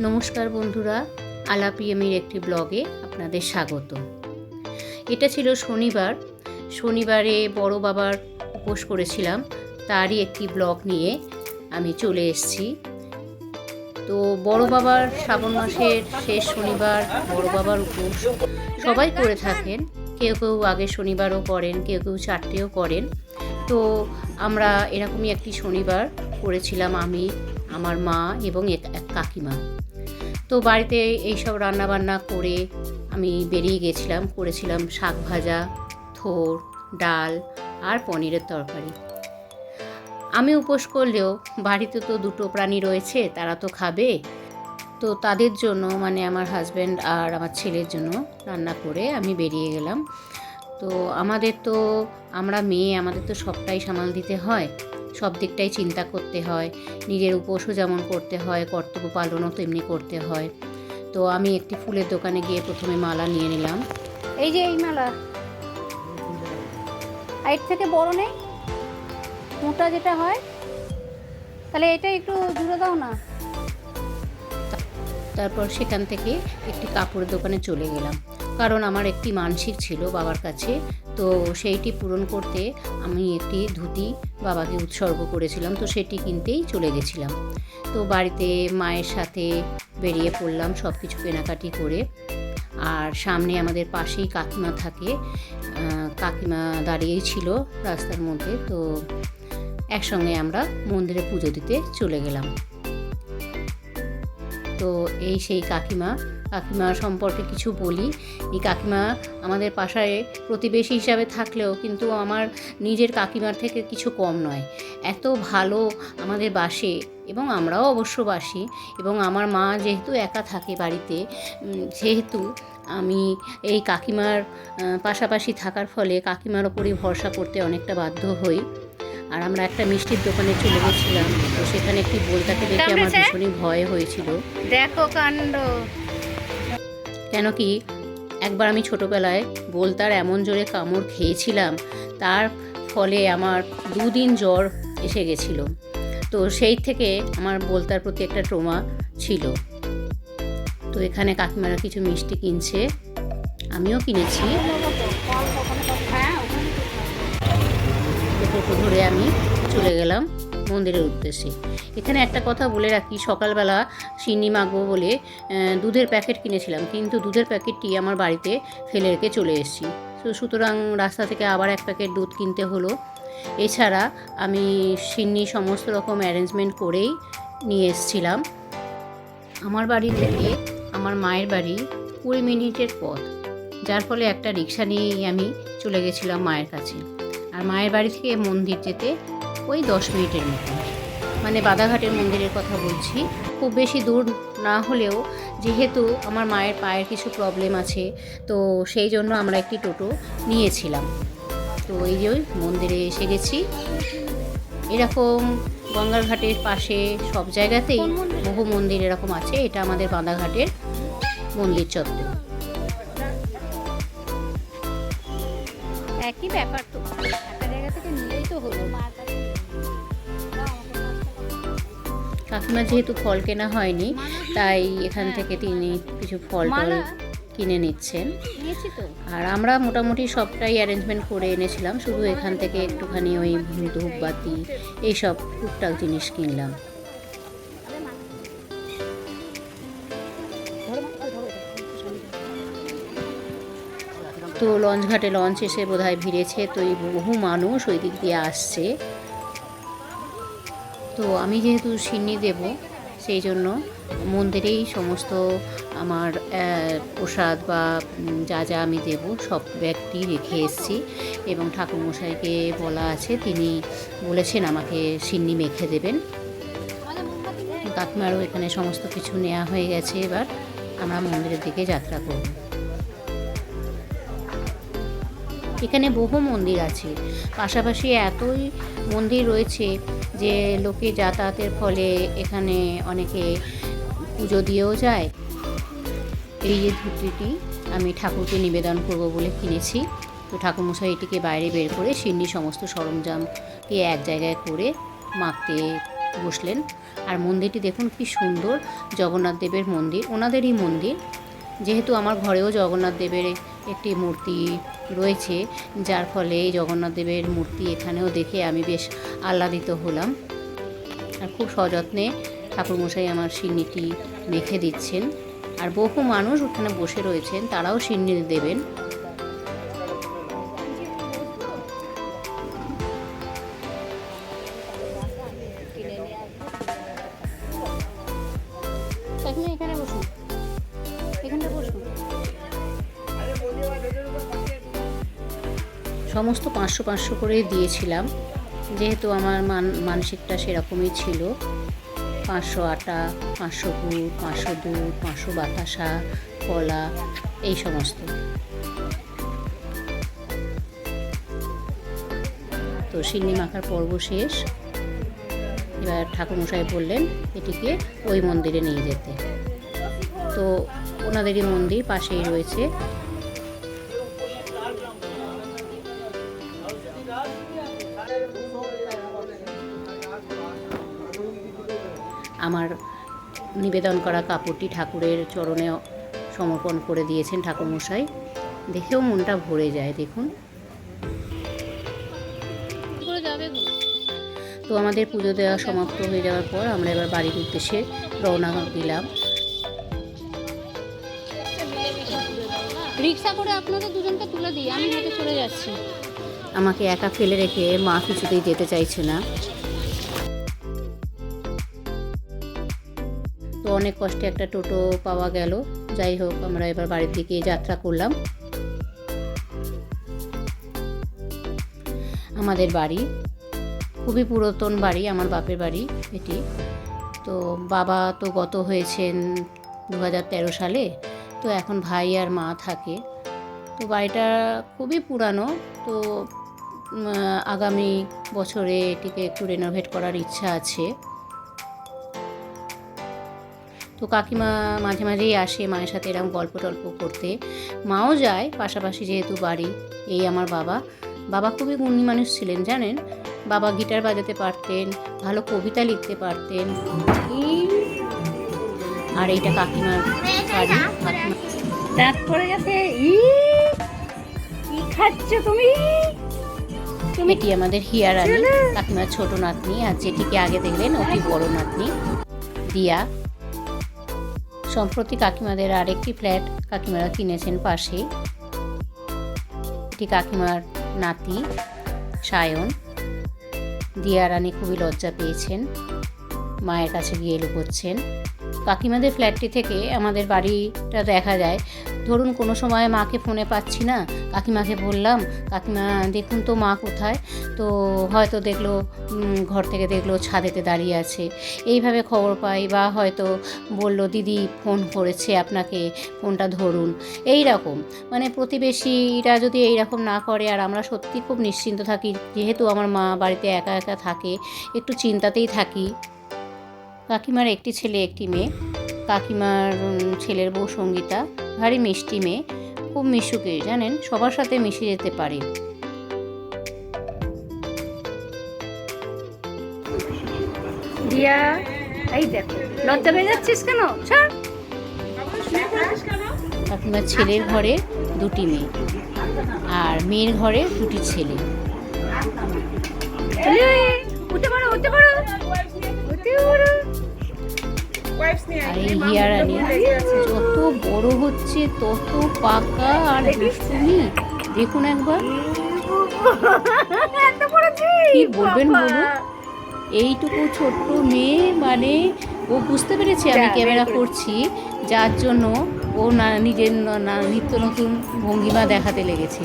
নমস্কার বন্ধুরা আলাপিএমের একটি ব্লগে আপনাদের স্বাগত। এটা ছিল শনিবার। শনিবারে বড় বাবার উপোস করেছিলাম, তারই একটি ব্লগ নিয়ে আমি চলে এসেছি। তো বড় বাবার শ্রাবণ মাসের শেষ শনিবার বড় বাবার উপোস সবাই করে থাকেন। কেউ কেউ আগে শনিবারও করেন, কেউ কেউ চারটেও করেন। তো আমরা এরকমই একটি শনিবার করেছিলাম আমি, আমার মা এবং এক কাকিমা। তো বাড়িতে এইসব রান্নাবান্না করে আমি বেরিয়ে গেছিলাম, করেছিলাম শাক ভাজা, থোর, ডাল আর পনিরের তরকারি। আমি উপোস করলেও বাড়িতে তো দুটো প্রাণী রয়েছে, তারা তো খাবে। তো তাদের জন্য মানে আমার হাজব্যান্ড আর আমার ছেলের জন্য রান্না করে আমি বেরিয়ে গেলাম। তো আমাদের তো, আমরা মেয়ে, আমাদের তো সবটাই সামাল দিতে হয়। সব দিকটাই চিন্তা করতে হয়। নিজের উপোসও যেমন করতে হয় কর্তব্য পালনও তেমনি করতে হয়। তো আমি একটি ফুলের দোকানে গিয়ে প্রথমে মালা নিয়ে নিলাম। এই যে এই মালা। এর থেকে বড় নেই? মোটা যেটা হয়? তাহলে এটা একটু জুড়ে দাও না। তারপর সেখান থেকে একটি কাপড়ের দোকানে চলে গেলাম। কারণ আমার একটি মানসিক ছিল বাবার কাছে, তো সেইটি পূরণ করতে আমি একটি ধুতি বাবাকে উৎসর্গ করেছিলাম, তো সেটি কিনতেই চলে গেছিলাম। তো বাড়িতে মায়ের সাথে বেরিয়ে পড়লাম সব কিছু কেনাকাটি করে। আর সামনে আমাদের পাশেই কাকিমা থাকে কাকিমা দাঁড়িয়েই ছিল রাস্তার মধ্যে, তো একসঙ্গে আমরা মন্দিরে পুজো দিতে চলে গেলাম। তো এই সেই কাকিমা কাকিমা সম্পর্কে কিছু বলি। এই কাকিমা আমাদের পাশায় প্রতিবেশী হিসাবে থাকলেও কিন্তু আমার নিজের কাকিমার থেকে কিছু কম নয়। এত ভালো আমাদের বাসে এবং আমরাও অবশ্য বাসি এবং আমার মা যেহেতু একা থাকে বাড়িতে সেহেতু আমি এই কাকিমার পাশাপাশি থাকার ফলে কাকিমার ওপরই ভরসা করতে অনেকটা বাধ্য হই। আর আমরা একটা মিষ্টির দোকানে চলে গেছিলাম তো সেখানে একটি বলতাকে দেখে আমার ভীষণই ভয় হয়েছিল। দেখো কাণ্ড। কেন কি একবার আমি ছোটোবেলায় বোলতার এমন জোরে কামড় খেয়েছিলাম, তার ফলে আমার দুদিন জ্বর এসে গেছিল। তো সেই থেকে আমার বোলতার প্রতি একটা ট্রমা ছিল। তো এখানে কাকিমারা কিছু মিষ্টি কিনছে, আমিও কিনেছি। হ্যাঁ ধরে আমি চলে গেলাম। মন্দিরের উদ্দেশ্যে। এখানে একটা কথা বলে রাখি, সকালবেলা সিন্নি মাখবো বলে দুধের প্যাকেট কিনেছিলাম, কিন্তু দুধের প্যাকেটটি আমার বাড়িতে ফেলে রেখে চলে এসেছি। তো সুতরাং রাস্তা থেকে আবার এক প্যাকেট দুধ কিনতে হলো। এছাড়া আমি সিন্নি সমস্ত রকম অ্যারেঞ্জমেন্ট করেই নিয়ে এসেছিলাম। আমার বাড়ি থেকে আমার মায়ের বাড়ি কুড়ি মিনিটের পথ, যার ফলে একটা রিক্সা নিয়েই আমি চলে গেছিলাম মায়ের কাছে। আর মায়ের বাড়ি থেকে মন্দির যেতে ওই দশ মিনিটের মতো মানে বাদাঘাটের মন্দিরের কথা বলছি। খুব বেশি দূর না হলেও যেহেতু আমার মায়ের পায়ের কিছু প্রবলেম আছে তো সেই জন্য আমরা একটি টোটো নিয়েছিলাম। তো এই যে ওই মন্দিরে এসে গেছি। এরকম গঙ্গার ঘাটের পাশে সব জায়গাতেই বহু মন্দির এরকম আছে। এটা আমাদের বাঁধাঘাটের মন্দির চত্বর। একই ব্যাপার তো। একটা জায়গা থেকে নিলেই তো হলো। কাকিমা যেহেতু ফল কেনা হয়নি তাই এখান থেকে তিনি কিছু ফল টল কিনে নিচ্ছেন। আর আমরা মোটামুটি সবটাই অ্যারেঞ্জমেন্ট করে এনেছিলাম শুধু এখান থেকে একটুখানি ওই ধূপবাতি এইসব টুকটাক জিনিস কিনলাম। তো লঞ্চ ঘাটে লঞ্চ এসে বোধহয় ভিড়েছে তো এই বহু মানুষ ওই দিক দিয়ে আসছে। তো আমি যেহেতু সিন্নি দেব, সেই জন্য মন্দিরেই সমস্ত আমার প্রসাদ বা যা যা আমি দেব সব ব্যাগটি রেখে এসেছি। এবং ঠাকুরমশাইকে বলা আছে, তিনি বলেছেন আমাকে সিন্নি মেখে দেবেন। কাকিমারও এখানে সমস্ত কিছু নেওয়া হয়ে গেছে এবার। আমরা মন্দিরের দিকে যাত্রা করব। এখানে বহু মন্দির আছে। পাশাপাশি এতই মন্দির রয়েছে যে লোকে যাতায়াতের ফলে এখানে অনেকে পুজো দিয়েও যায়। এই যে ধুতিটি আমি ঠাকুরকে নিবেদন করব বলে কিনেছি। তো ঠাকুরমশাই এটিকে বাইরে বের করে সিন্নি সমস্ত সরঞ্জামকে এক জায়গায় করে মাখতে বসলেন। আর মন্দিরটি দেখুন কি সুন্দর, জগন্নাথ দেবের মন্দির। ওনাদেরই মন্দির। যেহেতু আমার ঘরেও জগন্নাথ দেবের একটি মূর্তি রয়েছে, যার ফলে জগন্নাথ দেবের মূর্তি এখানেও দেখে আমি বেশ আহ্লাদিত হলাম। আর খুব সযত্নে ঠাকুরমশাই আমার সিন্নিটি মেখে দিচ্ছেন। আর বহু মানুষ ওখানে বসে রয়েছেন, তারাও সিন্নি দেবেন। এখানে সমস্ত পাঁচশো পাঁচশো করে দিয়েছিলাম। যেহেতু আমার মান, মানসিকটা সেরকমই ছিল। পাঁচশো আটা, পাঁচশো গুড়, পাঁচশো দুধ, পাঁচশো বাতাসা, কলা, এই সমস্ত। তো সিন্নি মাখার পর্ব শেষ। এবার ঠাকুরমশাই বললেন এটিকে ওই মন্দিরে নিয়ে যেতে। তো ওনাদেরই মন্দির পাশেই রয়েছে। আমার নিবেদন করা কাপড়টি ঠাকুরের চরণে সমর্পণ করে দিয়েছেন ঠাকুরমশাই। দেখেও মনটা ভরে যায় দেখুন। তো আমাদের পুজো দেওয়া সমাপ্ত হয়ে যাওয়ার পর আমরা এবার বাড়ির উদ্দেশ্যে রওনা দিলাম। রিক্সা করে আপনাদের দুজনকে তুলে দিই আমি হেঁটে চলে যাচ্ছি। আমাকে একা ফেলে রেখে মা কিছুতেই যেতে চাইছে না। তো অনেক কষ্টে একটা টোটো পাওয়া গেল। যাই হোক, আমরা এবার বাড়ির দিকে যাত্রা করলাম। আমাদের বাড়ি, খুবই পুরাতন বাড়ি, আমার বাপের বাড়ি এটি। তো বাবা তো গত হয়েছেন দু তেরো সালে, তো এখন ভাই আর মা থাকে। তো বাড়িটা খুবই পুরানো, তো আগামী বছরে এটিকে একটু রেনোভেট করার ইচ্ছা আছে। তো কাকিমা মাঝে মাঝেই আসে মায়ের সাথে এরকম গল্প টল্প করতে। মাও যায় পাশাপাশি যেহেতু বাড়ি এই আমার বাবা। বাবা খুবই গুণী মানুষ ছিলেন জানেন? বাবা গিটার বাজাতে পারতেন ভালো কবিতা লিখতে পারতেন। আর এইটা কাকিমার বাড়ি। পড়ে গেছে ই কি খাচ্ছ তুমি? এটি আমাদের হিয়ারানি? কাকিমার ছোট নাতনি আর যেটিকে আগে দেখলেন ওটি বড় নাতনি। দিয়া সম্প্রতি কাকিমাদের আরেকটি ফ্ল্যাট কাকিমারা কিনেছেন পাশেই এটি কাকিমার নাতি, সায়ন। দিয়া রানী খুবই লজ্জা পেয়েছেন। মায়ের কাছে গিয়ে লুকোচ্ছেন। কাকিমাদের ফ্ল্যাটটি থেকে আমাদের বাড়িটা দেখা যায়। ধরুন কোনো সময় মাকে ফোনে পাচ্ছি না, কাকিমাকে বললাম, কাকিমা দেখুন তো মা কোথায়? তো হয়তো দেখল ঘর থেকে দেখল ছাদেতে দাঁড়িয়ে আছে। এইভাবে খবর পাই বা হয়তো বলল, দিদি, ফোন করেছে আপনাকে, ফোনটা ধরুন। এই রকম মানে প্রতিবেশীরা যদি এই রকম না করে, আর আমরা সত্যি খুব নিশ্চিন্ত থাকি, যেহেতু আমার মা বাড়িতে একা একা থাকে, একটু চিন্তাতেই থাকি। কাকিমার একটি ছেলে, একটি মেয়ে। কাকিমার ছেলের বউ সঙ্গীতা। ভারী মিষ্টি মেয়ে খুব মিশুকে জানেন? সবার সাথে মিশে যেতে পারে। দিয়া এই দেখো লজ্জা পেয়ে যাচ্ছিস কেন? ছাড়। ছেলের ঘরে দুটি মেয়ে আর মেয়ের ঘরে দুটি ছেলে। আর এই হিয়ারানি যত বড় হচ্ছে তত পাকা আর দুষ্টুমি। দেখুন একবার। কি বলবেন বলুন? এইটুকু ছোট্ট মেয়ে মানে ও বুঝতে পেরেছে আমি ক্যামেরা করছি। যার জন্য ও না নিজের না নিত্য নতুন ভঙ্গিমা দেখাতে লেগেছে।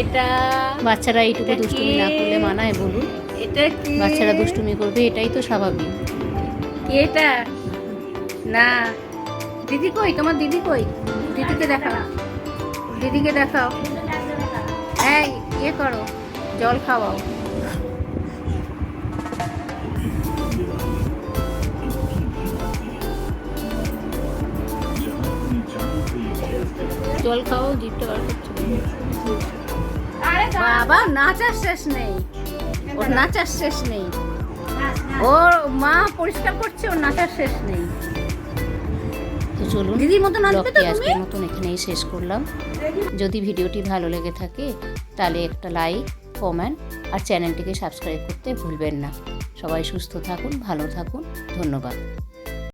এটা বাচ্চারা এইটুকু দুষ্টুমি না করলে মানায় বলুন। এটা বাচ্চারা দুষ্টুমি করবে এটাই তো স্বাভাবিক। এটা? না। দিদি কই? তোমার দিদি কই? দিদিকে দেখাও। দিদিকে দেখাও। এই ইয়ে করো। জল খাওয়াও। জল খাও জিপটা বার করছে বাবা নাচার শেষ নেই। ওর নাচার শেষ নেই। ওর মা পরিষ্কার করছে ওর নাচার শেষ নেই। তো চলুন দিদির মতন ব্লগটি আজকের মতন এখানেই শেষ করলাম। যদি ভিডিওটি ভালো লেগে থাকে তাহলে একটা লাইক কমেন্ট আর চ্যানেলটিকে সাবস্ক্রাইব করতে ভুলবেন না। সবাই সুস্থ থাকুন ভালো থাকুন ধন্যবাদ।